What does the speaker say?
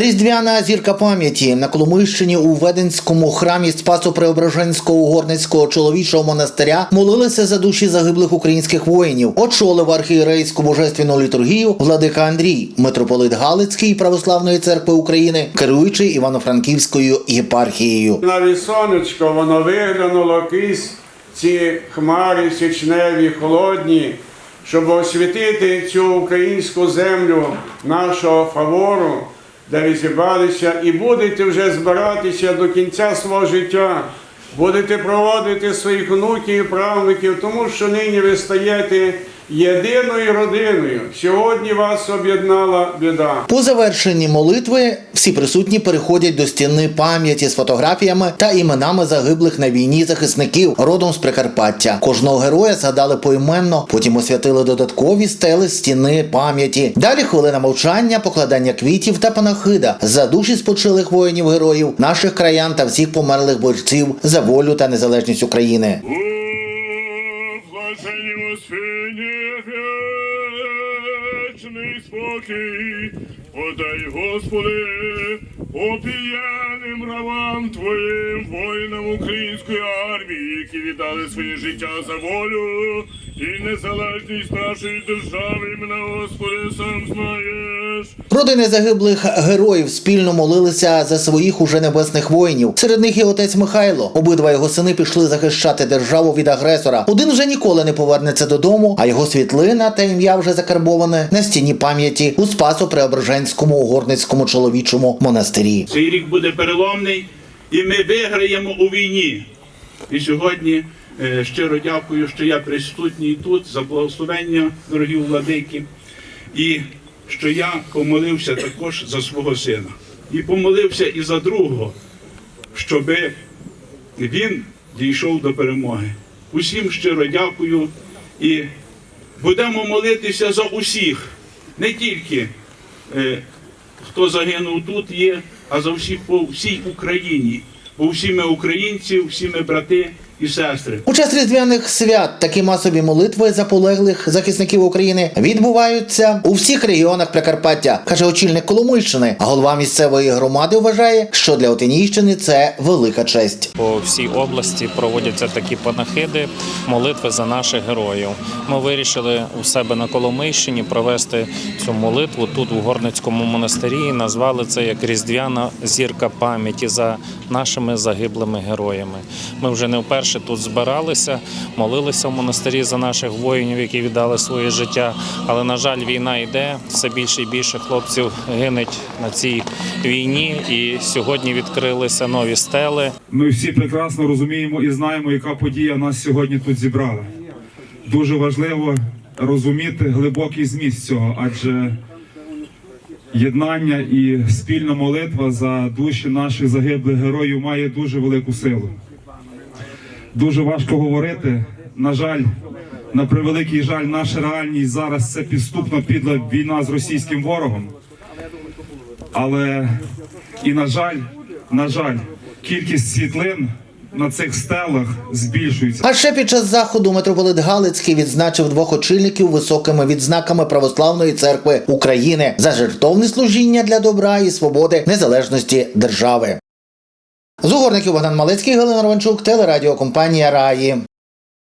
Різдвяна зірка пам'яті на Коломийщині у Веденському храмі Спасо Преображенського угорницького чоловічого монастиря молилися за душі загиблих українських воїнів. Очолив архієрейську божественну літургію владика Андрій, митрополит Галицький православної церкви України, керуючий Івано-Франківською єпархією. Навіть сонечко, воно виглянуло крізь ці хмари січневі, холодні, щоб освітити цю українську землю нашого фавору, де ви і будете вже збиратися до кінця свого життя. Будете проводити своїх внуків і правнуків, тому що нині ви стаєте єдиною родиною. Сьогодні вас об'єднала біда. По завершенні молитви всі присутні переходять до стіни пам'яті з фотографіями та іменами загиблих на війні захисників родом з Прикарпаття. Кожного героя згадали поіменно, потім освятили додаткові стели стіни пам'яті. Далі хвилина мовчання, покладання квітів та панахида за душі спочилих воїнів героїв, наших краян та всіх померлих борців за волю та незалежність України. Вічний спокій, подай, Господи, опіяним рабам Твоїм, воїнам української армії, які віддали своє життя за волю і незалежність нашої держави, мене, Господи, сам знаєш. Родини загиблих героїв спільно молилися за своїх уже небесних воїнів. Серед них і отець Михайло. Обидва його сини пішли захищати державу від агресора. Один вже ніколи не повернеться додому, а його світлина та ім'я вже закарбоване на стіні пам'яті у Спасо Преображенському угорницькому чоловічому монастирі. Цей рік буде переломний, і ми виграємо у війні. І сьогодні е, щиро дякую, що я присутній тут за благословення, дорогі владики, і що я помолився також за свого сина. І помолився і за другого, щоб він дійшов до перемоги. Усім щиро дякую і будемо молитися за усіх, не тільки е, хто загинув тут є, а за всіх по всій Україні. Бо всі ми українці, всі ми брати і сестри. У час різдвяних свят такі масові молитви за полеглих захисників України відбуваються у всіх регіонах Прикарпаття, каже очільник Коломийщини. А голова місцевої громади вважає, що для Отинійщини це велика честь. По всій області проводяться такі панахиди, молитви за наших героїв. Ми вирішили у себе на Коломийщині провести цю молитву тут, у Горницькому монастирі, і назвали це як Різдвяна зірка пам'яті за нашими загиблими героями. Ми вже не вперше тут збиралися, молилися в монастирі за наших воїнів, які віддали своє життя. Але, на жаль, війна йде, все більше і більше хлопців гинуть на цій війні. І сьогодні відкрилися нові стели. Ми всі прекрасно розуміємо і знаємо, яка подія нас сьогодні тут зібрала. Дуже важливо розуміти глибокий зміст цього, адже єднання і спільна молитва за душі наших загиблих героїв має дуже велику силу. Дуже важко говорити. На жаль, на превеликий жаль, наша реальність зараз це підступна підла війна з російським ворогом. Але і на жаль, на жаль, кількість світлин на цих стелах збільшується. А ще під час заходу митрополит Галицький відзначив двох очільників високими відзнаками Православної церкви України за жертовне служіння для добра і свободи незалежності держави. З угорників Богдан Малецький, Галина Романчук, телерадіокомпанія Раї.